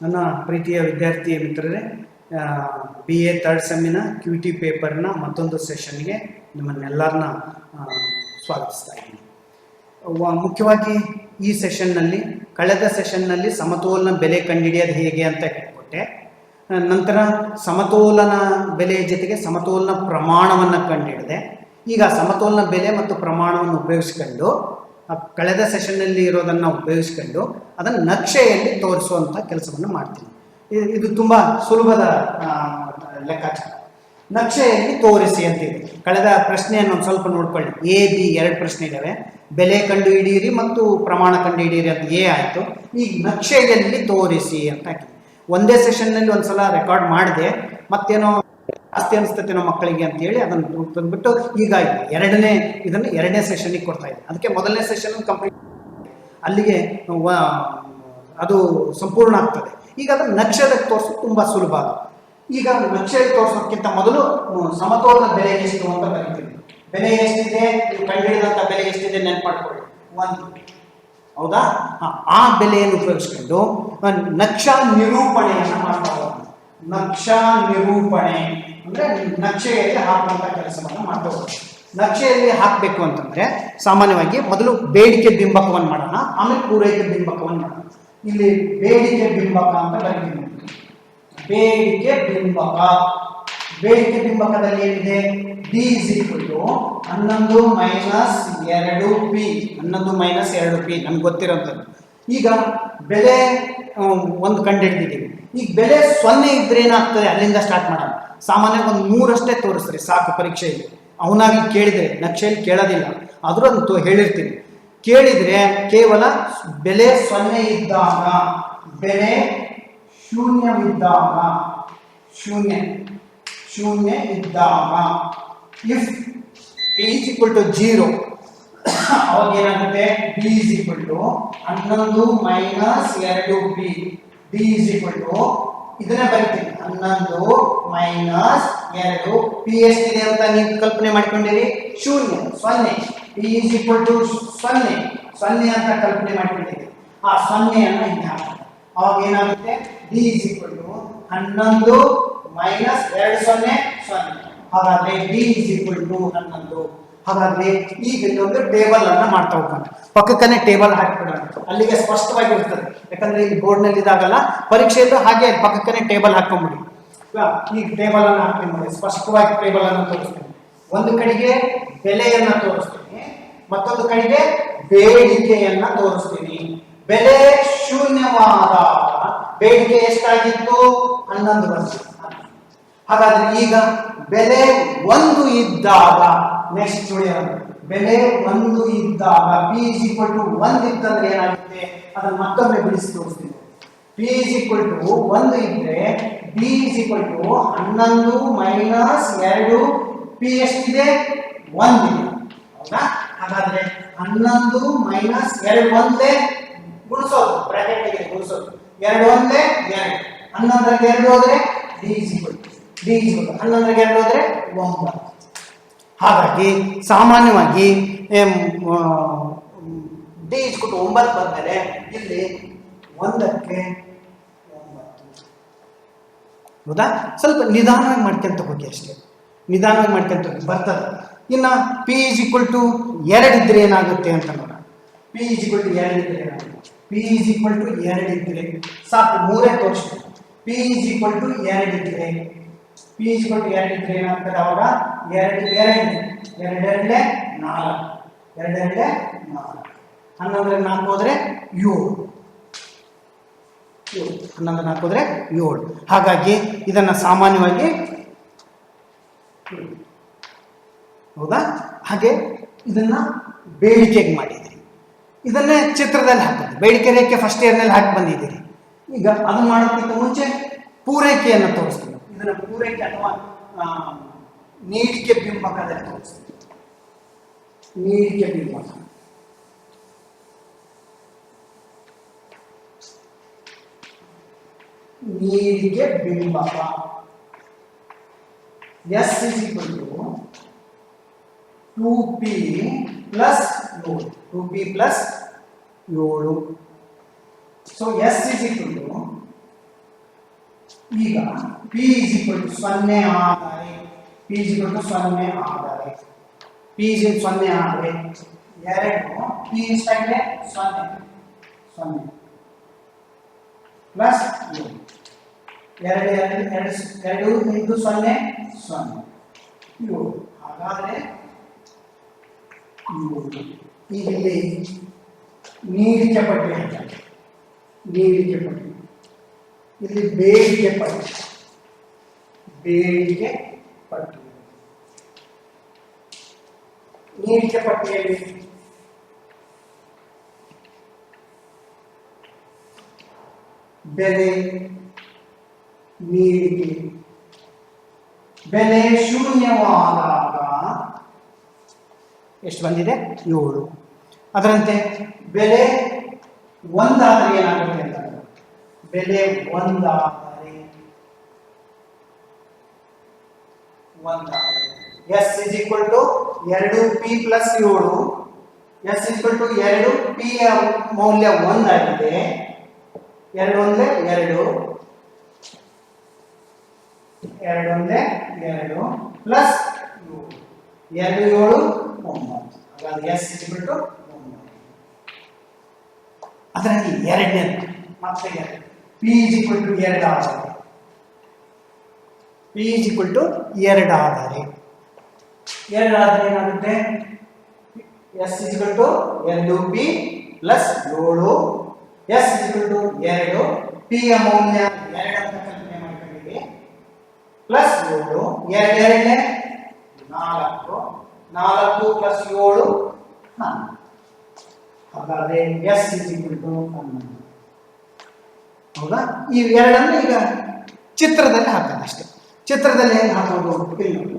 ನನ್ನ ಪ್ರೀತಿಯ ವಿದ್ಯಾರ್ಥಿ ಮಿತ್ರರೇ ಬಿ ಎ ತರ್ಡ್ ಸೆಮ್ಮಿನ ಕ್ಯೂ ಟಿ ಪೇಪರ್ನ ಮತ್ತೊಂದು ಸೆಷನ್ಗೆ ನಿಮ್ಮನ್ನೆಲ್ಲರನ್ನ ಸ್ವಾಗತಿಸ್ತಾ ಇದ್ದೀನಿ. ಮುಖ್ಯವಾಗಿ ಈ ಸೆಷನ್ನಲ್ಲಿ ಕಳೆದ ಸೆಷನ್ನಲ್ಲಿ ಸಮತೋಲನ ಬೆಲೆ ಕಂಡುಹಿಡಿಯೋದು ಹೇಗೆ ಅಂತ ಹೇಳ್ಕೊಟ್ಟೆ. ನಂತರ ಸಮತೋಲನ ಬೆಲೆಯ ಜೊತೆಗೆ ಸಮತೋಲನ ಪ್ರಮಾಣವನ್ನು ಕಂಡುಹಿಡಿದೆ ಈಗ ಸಮತೋಲನ ಬೆಲೆ ಮತ್ತು ಪ್ರಮಾಣವನ್ನು ಉಪಯೋಗಿಸ್ಕೊಂಡು ಕಳೆದ ಸೆಷನ್ನಲ್ಲಿ ಇರೋದನ್ನು ಉಪಯೋಗಿಸ್ಕೊಂಡು ಅದನ್ನು ನಕ್ಷೆಯಲ್ಲಿ ತೋರಿಸುವಂಥ ಕೆಲಸವನ್ನು ಮಾಡ್ತೀನಿ. ಇದು- ತುಂಬ ಸುಲಭದ ಲೆಕ್ಕಾಚಾರ. ನಕ್ಷೆಯಲ್ಲಿ ತೋರಿಸಿ ಅಂತಿದೆ ಕಳೆದ ಪ್ರಶ್ನೆಯನ್ನು ಒಂದು ಸ್ವಲ್ಪ ನೋಡ್ಕೊಳ್ಳಿ. ಎ, ಬಿ ಎರಡು ಪ್ರಶ್ನೆ ಇದ್ದಾವೆ ಬೆಲೆ ಕಂಡು ಹಿಡಿಯಿರಿ ಮತ್ತು ಪ್ರಮಾಣ ಕಂಡು ಹಿಡಿಯಿರಿ ಅಂತ ಎ ಆಯಿತು. ಈಗ ನಕ್ಷೆಯಲ್ಲಿ ತೋರಿಸಿ ಅಂತ ಒಂದೇ ಸೆಷನ್ನಲ್ಲಿ ಒಂದ್ಸಲ ರೆಕಾರ್ಡ್ ಮಾಡಿದೆ, ಮತ್ತೇನೋ ಜಾಸ್ತಿ ನಮ್ಮ ಮಕ್ಕಳಿಗೆ ಅಂತ ಹೇಳಿ ಅದನ್ನು ತಂದುಬಿಟ್ಟು ಈಗ ಎರಡನೇ ಇದನ್ನು ಎರಡನೇ ಸೆಷನ್ಗೆ ಕೊಡ್ತಾ ಇದೆ ಅದಕ್ಕೆ ಮೊದಲನೇ ಸೆಷನ್ ಕಂಪ್ಲೀಟ್ ಅಲ್ಲಿಗೆ ಅದು ಸಂಪೂರ್ಣ ಆಗ್ತದೆ. ಈಗ ಅದನ್ನು ನಕ್ಷೆದಕ್ಕೆ ತೋರಿಸೋದು ತುಂಬ ಸುಲಭ ಅದು. ಈಗ ನಕ್ಷೆಯಲ್ಲಿ ತೋರಿಸೋದಕ್ಕಿಂತ ಮೊದಲು ಸಮತೋಲನ ಬೆಲೆ ಎಷ್ಟು ಅಂತ ಕರಿತೀವಿ ಬೆಲೆ ಎಷ್ಟಿದೆ? ನೀವು ಕಂಡುಹಿಡಿದಂಥ ಬೆಲೆ ಎಷ್ಟಿದೆ ನೆನ್ಪು ಮಾಡ್ಕೊಳ್ಳಿ ಒಂದು. ಹೌದಾ? ಆ ಬೆಲೆಯನ್ನು ಉಪಯೋಗಿಸ್ಕೊಂಡು ನಕ್ಷ ನಿರೂಪಣೆಯನ್ನು ಮಾಡ್ತಾ ನಕ್ಷಾ ನಿರೂಪಣೆ. ಅಂದ್ರೆ ನಕ್ಷೆಯಲ್ಲಿ ಹಾಕುವಂಥ ಕೆಲಸವನ್ನು ಮಾಡ್ತಾ ಹೋಗೋಣ ನಕ್ಷೆಯಲ್ಲಿ ಹಾಕಬೇಕು ಅಂತಂದ್ರೆ ಸಾಮಾನ್ಯವಾಗಿ ಮೊದಲು ಬೇಡಿಕೆ ಬಿಂಬಕವನ್ನು ಮಾಡೋಣ, ಆಮೇಲೆ ಪೂರೈಕೆ ಬಿಂಬಕವನ್ನು ಮಾಡೋಣ. ಇಲ್ಲಿ ಬೇಡಿಕೆ ಬಿಂಬಕ ಅಂತ ಬರೀತೀನಿ ಬೇಡಿಕೆ ಬಿಂಬಕ ಬೇಡಿಕೆ ಬಿಂಬಕದಲ್ಲಿ ಏನಿದೆ? ಡಿ ಇಸ್ ಈಕ್ವಲ್ ಟು ಹನ್ನೊಂದು ಮೈನಸ್ ಎರಡು ಪಿ ಹನ್ನೊಂದು ಮೈನಸ್ ಎರಡು ಪಿ ನಮ್ಗೆ ಗೊತ್ತಿರೋಂಥದ್ದು. ಈಗ ಬೆಲೆ ಒಂದು ಕಂಡು ಹಿಡಿದಿದ್ದೀವಿ. ಈಗ ಬೆಲೆ ಸೊನ್ನೆ ಇದ್ರೆ ಏನಾಗ್ತದೆ? ಅಲ್ಲಿಂದ ಸ್ಟಾರ್ಟ್ ಮಾಡೋಣ. ಸಾಮಾನ್ಯವಾಗಿ ಒಂದು ಮೂರಷ್ಟೇ ತೋರಿಸ್ರಿ, ಸಾಕು ಪರೀಕ್ಷೆಯಲ್ಲಿ. ಅವನಾಗಿ ಕೇಳಿದರೆ ನಕ್ಷೆಯಲ್ಲಿ ಕೇಳೋದಿಲ್ಲ. ಆದರೂ ಹೇಳಿರ್ತೀನಿ. ಕೇಳಿದರೆ ಕೇವಲ ಬೆಲೆ ಸೊನ್ನೆ ಇದ್ದಾಗ, ಬೆಲೆ ಶೂನ್ಯವಿದ್ದಾಗ, ಶೂನ್ಯ ಶೂನ್ಯ ಇದ್ದಾಗ ಇಫ್ ಈಕ್ವಲ್ ಟು ಜೀರೋ ಅವಾಗ ಏನಾಗುತ್ತೆ? ಬಿ ಇಸ್ ಈಕ್ವಲ್ ಟು ಹನ್ನೊಂದು ಮೈನಸ್ ಎರಡು B D is equal to ಇದನ್ನ ಬರಿತೀನಿ. ಹನ್ನೊಂದು ಮೈನಸ್ ಎರಡು ಪಿ ಎಷ್ಟಿದೆ ಅಂತ ನೀವು ಕಲ್ಪನೆ ಮಾಡ್ಕೊಂಡಿರಿ? ಶೂನ್ಯ, ಸೊನ್ನೆ. ಪಿ ಇಸ್ ಈಕ್ವಲ್ ಟು ಸೊನ್ನೆ. ಸೊನ್ನೆ ಅಂತ ಕಲ್ಪನೆ ಮಾಡ್ಕೊಂಡಿರಿ. ಆ ಸೊನ್ನೆಯನ್ನು ಇಲ್ಲಿ ಹಾಕ್ತೀವಿ ಅವಾಗ ಏನಾಗುತ್ತೆ? ಡಿ ಇಸ್ ಈಕ್ವಲ್ ಟು ಹನ್ನೊಂದು ಮೈನಸ್ ಎರಡು ಸೊನ್ನೆ ಸೊನ್ನೆ. ಹಾಗಾದ್ರೆ ಡಿ ಇಸ್ ಈಕ್ವಲ್ ಟು ಹನ್ನೊಂದು. ಹಾಗಾದ್ರೆ ಈಗ ಒಂದು ಟೇಬಲ್ ಅನ್ನ ಮಾಡ್ತಾ ಹೋಗೋಣ. ಪಕ್ಕಕ್ಕನೆ ಟೇಬಲ್ ಹಾಕಿಬಿಡೋಣ. ಅಲ್ಲಿಗೆ ಸ್ಪಷ್ಟವಾಗಿರ್ತದೆ ಯಾಕಂದ್ರೆ ಇಲ್ಲಿ ಬೋರ್ಡ್ನಲ್ಲಿ ಇದಾಗಲ್ಲ ಇದಾಗಲ್ಲ ಪರೀಕ್ಷೆಯಲ್ಲೂ ಹಾಗೆ ಪಕ್ಕಕ್ಕನೆ ಟೇಬಲ್ ಹಾಕೊಂಡ್ಬಿಡಿ ಈಗ ಟೇಬಲ್ ಅನ್ನು ಹಾಕ್ತೀನಿ ನೋಡಿ, ಸ್ಪಷ್ಟವಾಗಿ ಟೇಬಲ್ ಅನ್ನು ತೋರಿಸ್ತೀನಿ. ಒಂದು ಕಡೆಗೆ ಬೆಲೆಯನ್ನ ತೋರಿಸ್ತೀನಿ, ಮತ್ತೊಂದು ಕಡೆಗೆ ಬೇಡಿಕೆಯನ್ನ ತೋರಿಸ್ತೀನಿ. ಬೆಲೆ ಶೂನ್ಯವಾದ ಬೇಡಿಕೆ ಎಷ್ಟಾಗಿತ್ತು? ಹನ್ನೊಂದು ವರ್ಷ. ಹಾಗಾದ್ರೆ ಈಗ ಬೆಲೆ ಒಂದು ಇದ್ದಾಗ ನೆಕ್ಸ್ಟ್ ಸ್ಟುಡಿಯೋ ಬೆಲೆ ಒಂದು ಇದ್ದಾಗ ಪಿ ಇಸ್ ಈಕ್ವಲ್ ಟು ಒಂದು ಇತ್ತಂದ್ರೆ ಏನಾಗುತ್ತೆ? ಅದನ್ನ ಮತ್ತೊಮ್ಮೆ ಬಿಡಿಸಿ ತೋರಿಸ್ತೀವಿ ಪಿ ಇಸ್ ಈಕ್ವಲ್ ಟು ಒಂದು ಇದ್ರೆ ಬಿ ಇಸ್ ಈಕ್ವಲ್ ಟು ಹನ್ನೊಂದು ಮೈನಸ್ ಎರಡು ಪಿ ಎಷ್ಟಿದೆ? ಒಂದಿದೆ ಹೌದಾ? ಹಾಗಾದ್ರೆ ಹನ್ನೊಂದು ಮೈನಸ್ ಎರಡು ಒಂದೇ ಗುಣಿಸೋದು ಬ್ರಾಕೆಟ್ ಇದೆ ಗುಣಿಸೋದು. ಎರಡು ಒಂದೇ ಎರಡು. ಹನ್ನೊಂದರಲ್ಲಿ ಎರಡು ಹೋದ್ರೆ D is equal D is ಹನ್ನೊಂದರಲ್ಲಿ ಎರಡು ಹೋದ್ರೆ ಒಂಬತ್ತು. ಹಾಗಾಗಿ ಸಾಮಾನ್ಯವಾಗಿ ಡಿ ಇಸ್ಕೊಟ್ಟು ಒಂಬತ್ತು ಬಂದರೆ ಇಲ್ಲಿ ಒಂದಕ್ಕೆ ಹೌದಾ? ಸ್ವಲ್ಪ ನಿಧಾನವಾಗಿ ಮಾಡ್ಕೊಂತ ಹೋಗಿ ಅಷ್ಟೇ. ನಿಧಾನವಾಗಿ ಮಾಡ್ಕೊಂತ ಹೋಗಿ ಬರ್ತದೆ. ಇನ್ನು ಪಿ ಇಸ್ ಈಕ್ವಲ್ ಟು ಎರಡು ಇದ್ರೆ ಏನಾಗುತ್ತೆ ಅಂತ ನೋಡೋಣ. ಪಿ ಇಸ್ ಈಕ್ವಲ್ ಟು ಎರಡು ಇದ್ರೆ ಪಿ ಇಸ್ ಈಕ್ವಲ್ ಟು ಎರಡು ಇದ್ರೆ ಸಾಕು, ಮೂರೇ ತೋರಿಸ್ಬೇಕು ಪಿ ಇಸ್ ಈಕ್ವಲ್ ಟು ಎರಡು ಇದ್ರೆ ಪಿ ಇಸ್ ಈಕ್ವಲ್ ಟು ಎರಡು ಇದ್ರೆ ಏನಾಗ್ತದೆ ಅವಾಗ? ಎರಡು ಎರಡು ಎರಡೆರಡಲೆ ನಾಲ್ಕು. ಎರಡೆರಡಲೆ ನಾಲ್ಕು. ಹನ್ನೊಂದರಲ್ಲಿ ನಾಲ್ಕು ಹೋದ್ರೆ ಏಳು. ಹನ್ನೊಂದು ನಾಲ್ಕು ಹೋದ್ರೆ ಏಳು. ಹಾಗಾಗಿ ಇದನ್ನು ಸಾಮಾನ್ಯವಾಗಿ ಹೌದಾ? ಹಾಗೆ ಇದನ್ನ ಬೇಡಿಕೆಗೆ ಮಾಡಿದ್ದೀರಿ. ಇದನ್ನೇ ಚಿತ್ರದಲ್ಲಿ ಹಾಕಿದ್ರಿ ಬೇಡಿಕೆ ರೇಖೆ ಫಸ್ಟ್ ಇಯರ್ನಲ್ಲಿ ಹಾಕಿ ಬಂದಿದ್ದೀರಿ. ಈಗ ಅದನ್ನು ಮಾಡೋದಕ್ಕಿಂತ ಮುಂಚೆ ಪೂರೈಕೆಯನ್ನು ತೋರಿಸ್ತೀನಿ. ಇದನ್ನ ಪೂರೈಕೆ ಅಥವಾ ಆ, ನೀಡಿಕೆ ಬಿಂಬಕದಲ್ಲಿ ತೋರಿಸ್ತೀನಿ ನೀಡಿಕೆ ಬಿಂಬಕ ನೀಡಿಕೆ ಬಿಂಬಕ S is equal to two P plus ಏಳು ಟೂ ಪಿ ಪ್ಲಸ್ ಏಳು so S is equal to ಈಗ ಪಿ ಇಸ್ ಈಕ್ವಲ್ ಟು ಸೊನ್ನೆ ಆದರೆ ಪಿ ಇಸ್ ಈಕ್ವಲ್ ಟು ಸೊನ್ನೆ ಆದರೆ ಪಿ ಇಸ್ ಸೊನ್ನೆ ಆದರೆ ಎರಡು ಪಿ ಇಷ್ಟಾಗಿದೆ ಸೊನ್ನೆ ಸೊನ್ನೆ ಪ್ಲಸ್ ಎರಡು ಎರಡು ಎರಡು ಎರಡು ಇಂಟು ಸೊನ್ನೆ ಸೊನ್ನೆ ಏಳು ಹಾಗಾದ್ರೆ ಏಳು ಈಗ ಇಲ್ಲಿ ನೀಡಿಕೆ ಪಟ್ಟಿ ಅಂತ ನೀಡಿಕೆ ಪಟ್ಟಿ ಇಲ್ಲಿ ಬೇಡಿಕೆ ಪಟ್ಟಿ. ಬೇಡಿಕೆ ಪಟ್ಟಿ. ನೀಡಿಕೆ ಪಟ್ಟಿಯಲ್ಲಿ ಬೆಲೆ ನೀಡಿಕೆ ಬೆಲೆ ಶೂನ್ಯವಾದಾಗ ಎಷ್ಟು ಬಂದಿದೆ? ಏಳು. ಅದರಂತೆ ಬೆಲೆ ಒಂದಾದರೆ ಏನಾಗುತ್ತೆ? ಬೆಲೆ ಒಂದಾದರೆ? ಒಂದಾದರೆ. ಎಸ್ ಇಸ್ ಈಕ್ವಲ್ ಟು ಎರಡು ಪಿ ಪ್ಲಸ್ ಏಳು. ಎಸ್ ಈಕ್ವಲ್ ಟು ಎರಡು ಪಿ ಮೌಲ್ಯ ಒಂದಾಗಿದೆ. ಎರಡು ಒಂದೇ ಎರಡು. ಎರಡು ಒಂದೇ ಎರಡು ಪ್ಲಸ್ ಎರಡು ಏಳು, ಒಂಬತ್ತು. ಎಸ್ ಇಸ್ಬಿಟ್ಟು ಒಂಬತ್ತು. ಅದರಲ್ಲಿ ಎರಡನೇ ಮತ್ತೆ ಎರಡು. ಪಿ ಇಸ್ ಈಕ್ವಲ್ ಟು ಎರಡು ಆದರೆ ಪಿ ಈಸ್ ಈಕ್ವಲ್ ಟು ಎರಡು ಆದರೆ ಎರಡು ಆದರೆ ಏನಾಗುತ್ತೆ? ಎಸ್ ಈಕ್ವಲ್ ಟು ಎರಡು ಪಿ ಪ್ಲಸ್ ಏಳು. ಎಸ್ ಈಕ್ವಲ್ ಟು ಎರಡು. ಪಿ ಯ ಮೌಲ್ಯ ಎರಡು ಅಂತ ಕಲ್ಪನೆ ಮಾಡ್ಕೊಂಡಿದ್ದೀವಿ. ಪ್ಲಸ್ ಏಳು. ಎರಡು ಎರಡನೇ? ನಾಲ್ಕು. ನಾಲ್ಕು ಪ್ಲಸ್ ಏಳು, ಹನ್ನೊಂದು. ಹಾಗಾದ್ರೆ ಎಸ್ ಈಕ್ವಲ್ ಟು ಹನ್ನೊಂದು. ಹೌದಾ? ಈ ಎರಡನ್ನು ಈಗ ಚಿತ್ರದಲ್ಲಿ ಹಾಕೋದು ಅಷ್ಟೇ. ಚಿತ್ರದಲ್ಲಿ ಏನು ಹಾಕೋದು ಇಲ್ಲ.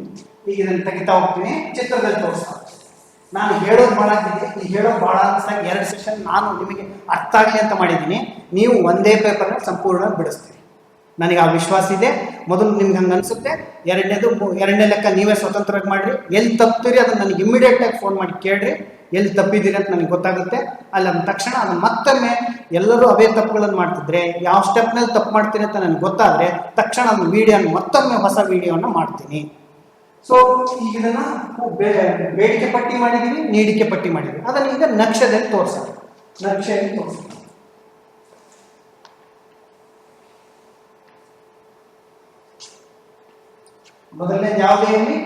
ಈಗ ಇದನ್ನು ತೆಗಿತಾ ಹೋಗ್ತೀನಿ. ಚಿತ್ರದಲ್ಲಿ ತೋರಿಸ್ತಾ ನಾನು ಹೇಳೋದು ಭಾಳ ಆಗ್ತಿದೆ ಈ ಹೇಳೋದು ಭಾಳ ಅನ್ಸ್ದಾಗ ಎರಡು ಸೆಷನ್ ನಾನು ನಿಮಗೆ ಅರ್ಥ ಆಗಲಿ ಅಂತ ಮಾಡಿದ್ದೀನಿ. ನೀವು ಒಂದೇ ಪೇಪರ್ನ ಸಂಪೂರ್ಣ ಬಿಡಿಸ್ತೀರಿ. ನನಗೆ ಆ ವಿಶ್ವಾಸ ಇದೆ. ಮೊದಲು ನಿಮ್ಗೆ ಹಂಗೆ ಅನಿಸುತ್ತೆ. ಎರಡನೇದು ಎರಡನೇ ಲೆಕ್ಕ ನೀವೇ ಸ್ವತಂತ್ರವಾಗಿ ಮಾಡಿರಿ. ಎಲ್ಲಿ ತಪ್ಪಿರಿ ಅದನ್ನು ನನಗೆ ಇಮ್ಮಿಡಿಯೇಟಾಗಿ ಫೋನ್ ಮಾಡಿ ಕೇಳ್ರಿ. ಎಲ್ಲಿ ತಪ್ಪಿದ್ದೀರಿ ಅಂತ ನನಗೆ ಗೊತ್ತಾಗುತ್ತೆ. ಅಲ್ಲಿ, ಅಂದ ತಕ್ಷಣ ಅದನ್ನು ಮತ್ತೊಮ್ಮೆ ಎಲ್ಲರೂ ಅವೇ ತಪ್ಪುಗಳನ್ನು ಮಾಡ್ತಿದ್ರೆ, ಯಾವ ಸ್ಟೆಪ್ನಲ್ಲಿ ತಪ್ಪು ಮಾಡ್ತೀನಿ ಅಂತ ನನಗೆ ಗೊತ್ತಾದರೆ, ತಕ್ಷಣ ಅದನ್ನು ವಿಡಿಯೋನ ಮತ್ತೊಮ್ಮೆ ಹೊಸ ವಿಡಿಯೋನ ಮಾಡ್ತೀನಿ. ಸೊ ಈಗ ಇದನ್ನು ಬೇಡಿಕೆ ಪಟ್ಟಿ ಮಾಡಿದ್ದೀನಿ ನೀಡಿಕೆ ಪಟ್ಟಿ ಮಾಡಿದೀವಿ. ಅದನ್ನು ಈಗ ನಕ್ಷೆದಲ್ಲಿ ತೋರಿಸೋಣ. ನಕ್ಷೆಯಲ್ಲಿ ತೋರಿಸೋಣ. ಮೊದಲನೇ ಯಾವುದೇ ಇರಲಿ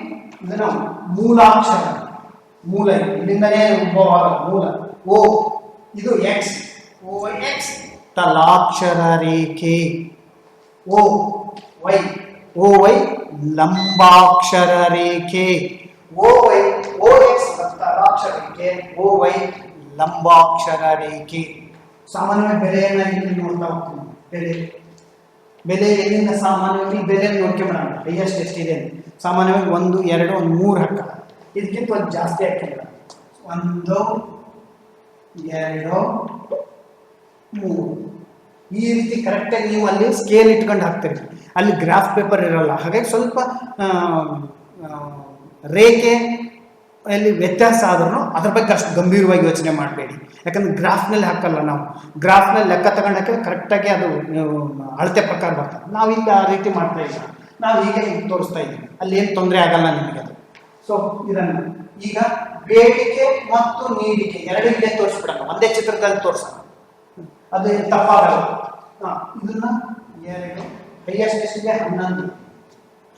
ಇದನ್ನ ಮೂಲಾಕ್ಷರ. ಮೂಲ ಇದು. ಇಲ್ಲಿಂದನೇ ಉದ್ಭವವಾದ ಮೂಲ. ಓ ಇದು ಎಕ್ಸ್ ಓ ಎಕ್ಸ್ ತಲಾಕ್ಷರ ರೇಖೆ. ಓ ವೈ ಓ ವೈ ಲಂಬಾಕ್ಷರ ರೇಖೆ. ಓ ವೈ ಓ ಎಕ್ಸ್ ತಲಾಕ್ಷರ ರೇಖೆ. ಓ ವೈ ಲಂಬಾಕ್ಷರ ರೇಖೆ. ಸಾಮಾನ್ಯ ಬೆಲೆಯನ್ನ ಇಲ್ಲಿ ನೋಡ್ತಾ ಹೋಗ್ತೀನಿ ಬೆಲೆ. ಬೆಲೆ ಎಲ್ಲಿಂದ ಸಾಮಾನ್ಯವಾಗಿ ಬೆಲೆ ನೋಡ್ಕೊಂಬಿಡೋಣ ಹೈಯೆಸ್ಟ್ ಎಷ್ಟಿದೆ ಸಾಮಾನ್ಯವಾಗಿ ಒಂದು ಎರಡು ಒಂದು ಮೂರು ಹಾಕ ಇದಕ್ಕಿಂತ ಒಂದು ಜಾಸ್ತಿ ಹಾಕಿಲ್ಲ ಒಂದು, ಎರಡು, ಮೂರು. ಈ ರೀತಿ ಕರೆಕ್ಟಾಗಿ ನೀವು ಅಲ್ಲಿ ಸ್ಕೇಲ್ ಇಟ್ಕೊಂಡು ಹಾಕ್ತೀರಿ. ಅಲ್ಲಿ ಗ್ರಾಫ್ ಪೇಪರ್ ಇರಲ್ಲ. ಹಾಗಾಗಿ ಸ್ವಲ್ಪ ರೇಖೆ ಅಲ್ಲಿ ವ್ಯತ್ಯಾಸ ಆದ್ರೂ ಅದ್ರ ಬಗ್ಗೆ ಅಷ್ಟು ಗಂಭೀರವಾಗಿ ಯೋಚನೆ ಮಾಡಬೇಡಿ. ಯಾಕಂದ್ರೆ ಗ್ರಾಫ್ನಲ್ಲಿ ಹಾಕಲ್ಲ ನಾವು. ಗ್ರಾಫ್ನಲ್ಲಿ ಲೆಕ್ಕ ತಗೊಂಡು ಹಾಕಿದ್ರೆ ಕರೆಕ್ಟಾಗಿ ಅದು ಅಳತೆ ಪ್ರಕಾರ ಬರ್ತದೆ. ನಾವು ಇಲ್ಲಿ ಆ ರೀತಿ ಮಾಡ್ತಾ ಇಲ್ಲ. ನಾವು ಈಗ ತೋರಿಸ್ತಾ ಇದ್ದೀವಿ. ಅಲ್ಲಿ ಏನು ತೊಂದರೆ ಆಗಲ್ಲ ನಿಮಗೆ ಸೊ ಇದನ್ನು ಈಗ ಬೇಡಿಕೆ ಮತ್ತು ನೀಡಿಕೆ ಎರಡು ಇಲ್ಲೇ ತೋರಿಸ್ಬಿಡೋಣ. ಒಂದೇ ಚಿತ್ರದಲ್ಲಿ ತೋರಿಸೋಣ. ಅದು ತಪ್ಪಾಗಲ್ಲ ಹಾ, ಇದನ್ನ ಎರಡು, ಹೈಯೆಸ್ಟ್ ಎಷ್ಟಿದೆ? ಹನ್ನೊಂದು.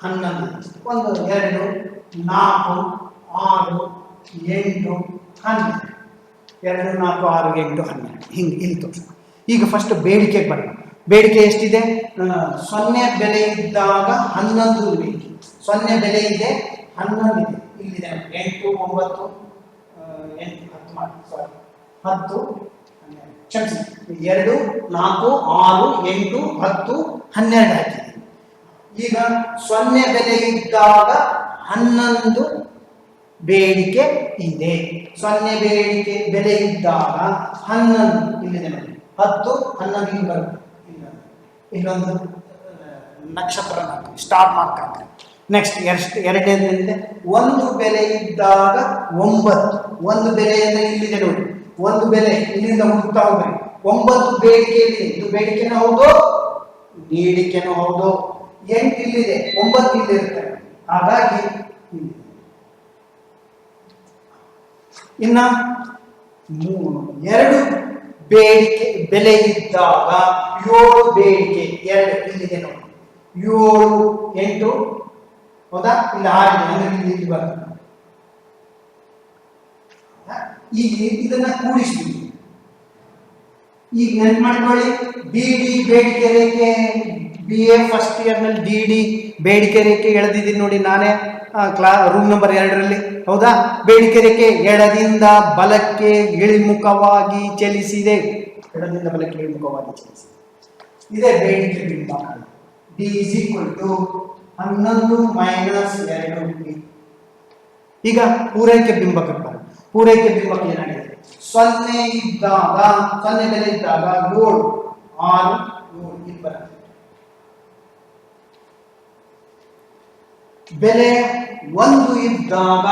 ಹನ್ನೊಂದು. ಒಂದು, ಎರಡು, ನಾಲ್ಕು, ಆರು, ಎಂಟು, ಹನ್ನೆರಡು. ಎರಡು, ನಾಲ್ಕು, ಆರು, ಎಂಟು, ಹನ್ನೆರಡು. ಹಿಂಗೆ ಇಲ್ಲಿ ತೋರಿಸೋಣ. ಈಗ ಫಸ್ಟ್ ಬೇಡಿಕೆಗೆ ಬರೋಣ. ಬೇಡಿಕೆ ಎಷ್ಟಿದೆ? ಸೊನ್ನೆ ಬೆಲೆ ಇದ್ದಾಗ ಹನ್ನೊಂದು ಬೇಡಿಕೆ. ಸೊನ್ನೆ ಬೆಲೆ ಇದೆ ಹನ್ನೊಂದು ಇದೆ ಇಲ್ಲಿದೆ ಎಂಟು, ಒಂಬತ್ತು ಎಂಟು, ಹತ್ತು ಮಾಡಿ ಸಾರಿ ಹತ್ತು, ಕ್ಷಮಿಸಿ, ಎರಡು, ನಾಲ್ಕು, ಆರು, ಎಂಟು, ಹತ್ತು, ಹನ್ನೆರಡು ಹಾಕಿದೆ. ಈಗ ಸೊನ್ನೆ ಬೆಲೆ ಇದ್ದಾಗ ಹನ್ನೊಂದು ಬೇಡಿಕೆ ಇದೆ. ಸೊನ್ನೆ ಬೇಡಿಕೆ ಬೆಲೆ ಇದ್ದಾಗ ಹನ್ನೊಂದು ಇಲ್ಲಿದೆ ನೋಡಿ. ಹತ್ತು, ಹನ್ನೊಂದು ಇಲ್ಲಿ ಬರುತ್ತೆ. ಇಲ್ಲೊಂದು ನಕ್ಷತ್ರ ಸ್ಟಾರ್ ಮಾರ್ಕ್ ಹಾಕ್ರಿ ನೆಕ್ಸ್ಟ್ ಎಷ್ಟು ಎರಡನೇದಿದೆ ಒಂದು ಬೆಲೆ ಇದ್ದಾಗ ಒಂಬತ್ತು. ಒಂದು ಬೆಲೆ ಅಂದರೆ ಇಲ್ಲಿದೆ ಒಂದು ಬೆಲೆ ಇಲ್ಲಿಂದ ಹುಡುಕ್ತಾ ಹೋಗ್ರಿ ಒಂಬತ್ತು ಬೇಡಿಕೆ ಇದೆ ಬೇಡಿಕೆನೂ ಹೌದು, ನೀಡಿಕೆನೂ ಹೌದು. ಎಂಟು ಇಲ್ಲಿದೆ, ಒಂಬತ್ತು ಇಲ್ಲಿರುತ್ತೆ. ಹಾಗಾಗಿ ಇಲ್ಲಿ. ಇನ್ನ ಮೂರು. ಎರಡು ಬೇಡಿಕೆ, ಬೆಲೆ ಇದ್ದಾಗ ಏಳು ಬೇಡಿಕೆ. ಎರಡು ಇಲ್ಲಿದೆ ನೋಡಿ. ಏಳು, ಎಂಟು ಹೌದಾ ಇಲ್ಲಿ ಆಗಿದೆ ಅಂದ್ರೆ ಇಲ್ಲಿ ಇಲ್ಲಿ ಬರ್ತದೆ? ಈಗ ಇದನ್ನ ಕೂಡಿಸ್ತೀವಿ ಈಗ ನೆನ್ಪು ಮಾಡ್ಕೊಳ್ಳಿ. ಡಿ ಡಿ ಬೇಡಿಕೆ ರೇಖೆ ಬಿ ಎ ಫಸ್ಟ್ ಇಯರ್ನಲ್ಲಿ ಡಿ ಡಿ ಬೇಡಿಕೆ ರೇಖೆ ಎಳೆದಿದ್ದೀನಿ ನೋಡಿ ನಾನೇ. ಕ್ಲಾ ರೂಮ್ ನಂಬರ್ ಎರಡರಲ್ಲಿ. ಹೌದಾ? ಬೇಡಿಕೆ ರೇಖೆ ಎಡದಿಂದ ಬಲಕ್ಕೆ ಇಳಿಮುಖವಾಗಿ ಚಲಿಸಿದೆ. ಎಡದಿಂದ ಬಲಕ್ಕೆ ಇಳಿಮುಖವಾಗಿ ಚಲಿಸಿದೆ. ಇದೇ ಬೇಡಿಕೆ ಡಿ ಇಸ್ ಈಕ್ವಲ್ ಟು ಹನ್ನೊಂದು ಮೈನಸ್ ಎರಡು ಬಿ ಈಗ ಪೂರೈಕೆ ಬಿಂಬಕ್ಕೆ ಬರೋಣ ಪೂರೈಕೆ ಬಿಂಬಕ್ಕೆ ಏನಾಗಿದೆ? ಸೊನ್ನೆ ಇದ್ದಾಗ ಸೊನ್ನೆ ಬೆಲೆ ಇದ್ದಾಗ ಏಳು ಆರು ಏಳು ಇಲ್ಲಿ ಬರುತ್ತೆ. ಬೆಲೆ ಒಂದು ಇದ್ದಾಗ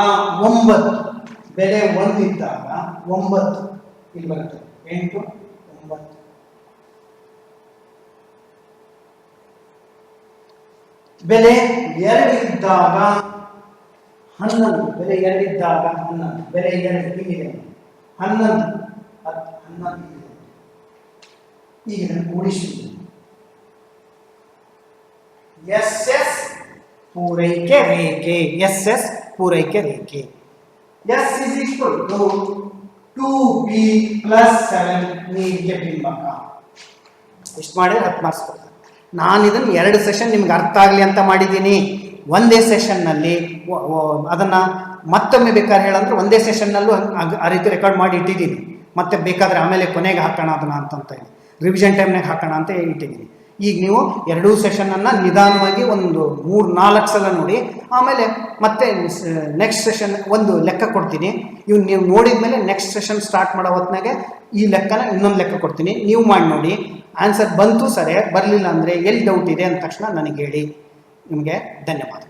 ಒಂಬತ್ತು. ಬೆಲೆ ಒಂದು ಇದ್ದಾಗ ಒಂಬತ್ತು. ಇಲ್ಲಿ ಬರುತ್ತೆ. ಎಂಟು, ಒಂಬತ್ತು. ಬೆಲೆ ಎರಡಿದ್ದಾಗ ಹನ್ನೊಂದು, ಬೆಲೆ ಎರಡಿದ್ದಾಗ ಹನ್ನೊಂದು, ಬೆಲೆ ಎರಡು ಹೀಗಿದೆ ಹನ್ನೊಂದು ಹತ್ತು ಹನ್ನೊಂದು ಇದೆ ಈಗ ಕೂಡಿಸುವುದು ಎಸ್ ಎಸ್ ಪೂರೈಕೆ ರೇಖೆ, ಎಸ್ ಎಸ್ ಪೂರೈಕೆ ರೇಖೆ. S is equal to two B plus seven ನೀರಿಗೆ ಬಿಂಬಕ ಇಷ್ಟು ಮಾಡಿದ್ರೆ ಹತ್ತು ಮಾರ್ಕ್ಸ್ ಕೊಡ್ತಾರೆ ನಾನು ಇದನ್ನು ಎರಡು ಸೆಷನ್ ನಿಮ್ಗೆ ಅರ್ಥ ಆಗಲಿ ಅಂತ ಮಾಡಿದ್ದೀನಿ. ಒಂದೇ ಸೆಷನ್ನಲ್ಲಿ ಅದನ್ನು ಮತ್ತೊಮ್ಮೆ ಬೇಕಾದ್ರೆ ಹೇಳಂದ್ರೆ ಒಂದೇ ಸೆಷನ್ನಲ್ಲೂ ಆ ರೀತಿ ರೆಕಾರ್ಡ್ ಮಾಡಿ ಇಟ್ಟಿದ್ದೀನಿ. ಮತ್ತೆ ಬೇಕಾದರೆ ಆಮೇಲೆ ಕೊನೆಗೆ ಹಾಕೋಣ ಅದನ್ನು ಅಂತಂತ ರಿವಿಷನ್ ಟೈಮ್ನಾಗ ಹಾಕೋಣ ಅಂತ ಇಟ್ಟಿದ್ದೀನಿ. ಈಗ ನೀವು ಎರಡೂ ಸೆಷನನ್ನು ನಿಧಾನವಾಗಿ ಒಂದು ಮೂರು ನಾಲ್ಕು ಸಲ ನೋಡಿ. ಆಮೇಲೆ ಮತ್ತೆ ನೆಕ್ಸ್ಟ್ ಸೆಷನ್ ಒಂದು ಲೆಕ್ಕ ಕೊಡ್ತೀನಿ. ಇವು ನೀವು ನೋಡಿದ ಮೇಲೆ ನೆಕ್ಸ್ಟ್ ಸೆಷನ್ ಸ್ಟಾರ್ಟ್ ಮಾಡೋ ಹೊತ್ನಾಗೆ ಈ ಲೆಕ್ಕನ ಇನ್ನೊಂದು ಲೆಕ್ಕ ಕೊಡ್ತೀನಿ. ನೀವು ಮಾಡಿ ನೋಡಿ. ಆನ್ಸರ್ ಬಂತು ಸರಿ, ಬರಲಿಲ್ಲ ಅಂದರೆ ಎಲ್ಲಿ ಡೌಟ್ ಇದೆ ಅಂದ ತಕ್ಷಣ ನನಗೆ ಹೇಳಿ. ನಿಮಗೆ ಧನ್ಯವಾದ.